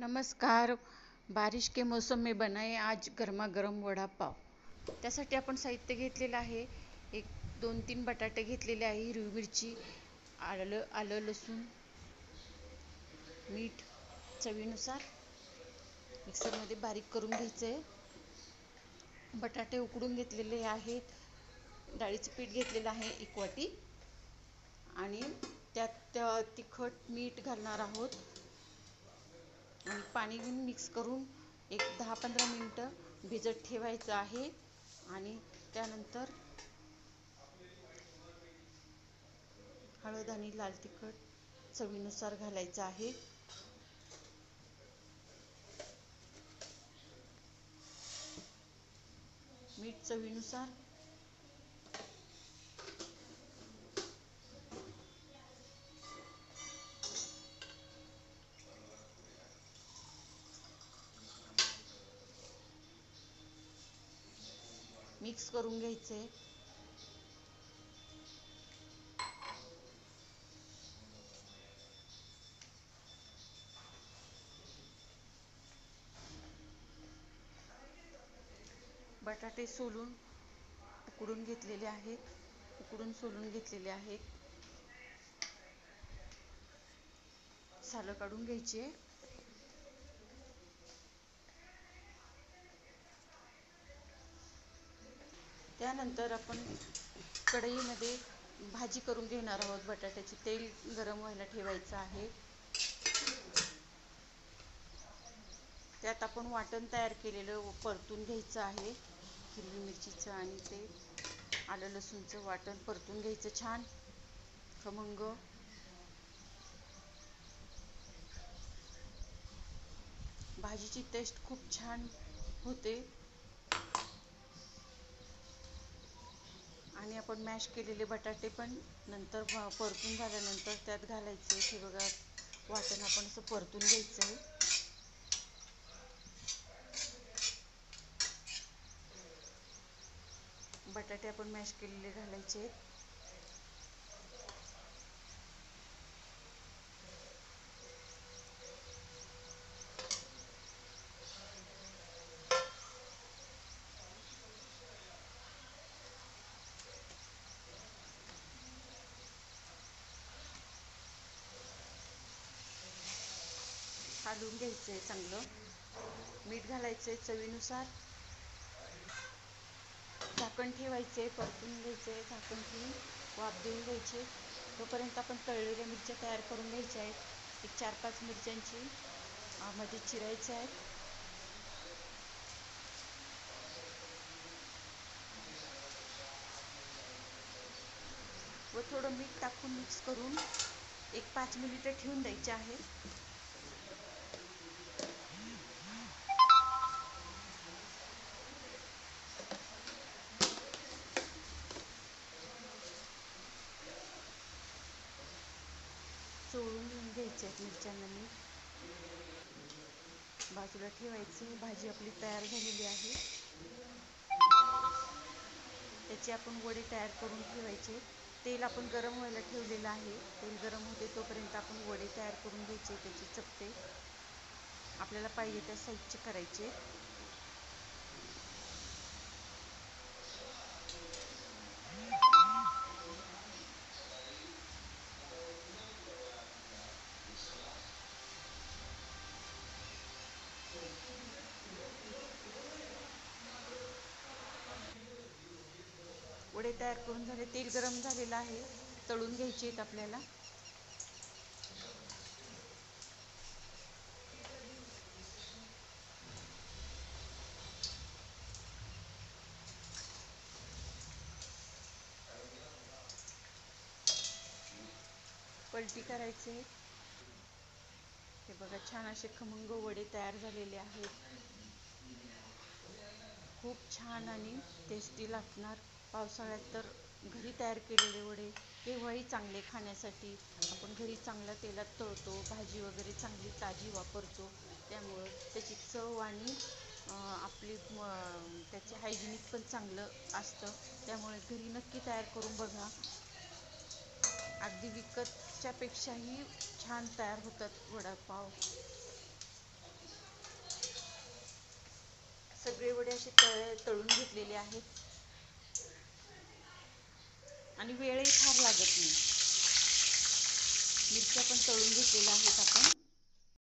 नमस्कार. बारिश के मौसम में बनाए आज गरमागरम वडापाव. त्यासाठी आपण साहित्य घेतलेलं आहे. एक दोन तीन बटाटे घेतलेले आहे. हिरवी मिरची आलं आलं लसूण मीठ चवीनुसार. मिक्सरमध्ये बारीक करून घ्यायचं आहे बटाटे उकडून घेतलेले आहेत. डाळीचं पीठ घेतलेलं आहे एक वाटी. आणि त्यात तिखट मीठ घालणार आहोत. आणि पाणी घेऊन मिक्स करून एक दहा पंधरा मिनटं भिजत ठेवायचं आहे. आणि त्यानंतर हळद आणि लाल तिखट चवीनुसार घालायचं आहे. मीठ चवीनुसार मिक्स करून घ्यायचे. बटाटे सोलून उकडून घेतलेले आहेत. उकडून सोलून घेतलेले आहेत. सालं काढून घ्यायचे. त्यानंतर आपण कढईमध्ये भाजी करून घेणार आहोत. बटाट्याची तेल गरम व्हायला ठेवायचं आहे. त्यात आपण वाटण तयार केलेलं परतून घ्यायचं आहे. हिरवी मिरचीचं आणि ते आलं लसूणचं वाटण परतून घ्यायचं छान. खमंग. भाजीची टेस्ट खूप छान होते. आणि आपण मॅश केलेले बटाटे पण नंतर परतून झाल्यानंतर त्यात घालायचे. हे बघा वाटण आपण असं परतून घ्यायचं आहे बटाटे आपण मॅश केलेले घालायचे आहेत. काढून घ्यायचं आहे चांगलं. मीठ घालायचं आहे चवीनुसार. झाकण ठेवायचे परतून घ्यायचे झाकण ठेवून वाफ देऊन घ्यायचे. तोपर्यंत आपण तळलेल्या मिरच्या तयार करून घ्यायच्या आहेत. एक चार पाच मिरच्यांची मध्ये चिरायच्या आहेत. व थोडं मीठ टाकून मिक्स करून एक पाच मिनिटं ठेवून द्यायचे आहे. चोळून घ्यायचे आहेत मिरच्यांना मी बाजूला ठेवायची. भाजी आपली तयार झालेली आहे. त्याचे आपण वडे तयार करून ठेवायचे. तेल आपण गरम व्हायला ठेवलेलं आहे. तेल गरम होते तोपर्यंत आपण वडे तयार करून घ्यायचे त्याचे चपटे. आपल्याला पाहिजे त्या साईजचे करायचे वडे तयार करून झाले तेल गरम झालेलं आहे तळून घ्यायचे आहेत आपल्याला. पलटी करायचे. हे बघा छान असे खमंग वडे तयार झालेले आहेत. खूप छान आणि टेस्टी लागणार. पावसाळ्यात तर घरी तयार केलेले वडे केव्हाही चांगले खाण्यासाठी आपण घरी चांगल्या तेलात तळतो भाजी वगैरे चांगली ताजी वापरतो. त्यामुळं त्याची चव आणि आपली त्याचे हायजिनिक पण चांगलं असतं. त्यामुळे घरी नक्की तयार करून बघा. अगदी विकतच्यापेक्षाही छान तयार होतात वडापाव. सगळे वडे असे तळ तळून घेतलेले आहेत. आणि वेळही फार लागत नाही. मिरच्या पण तळून घेतलेल्या आहेत आपण.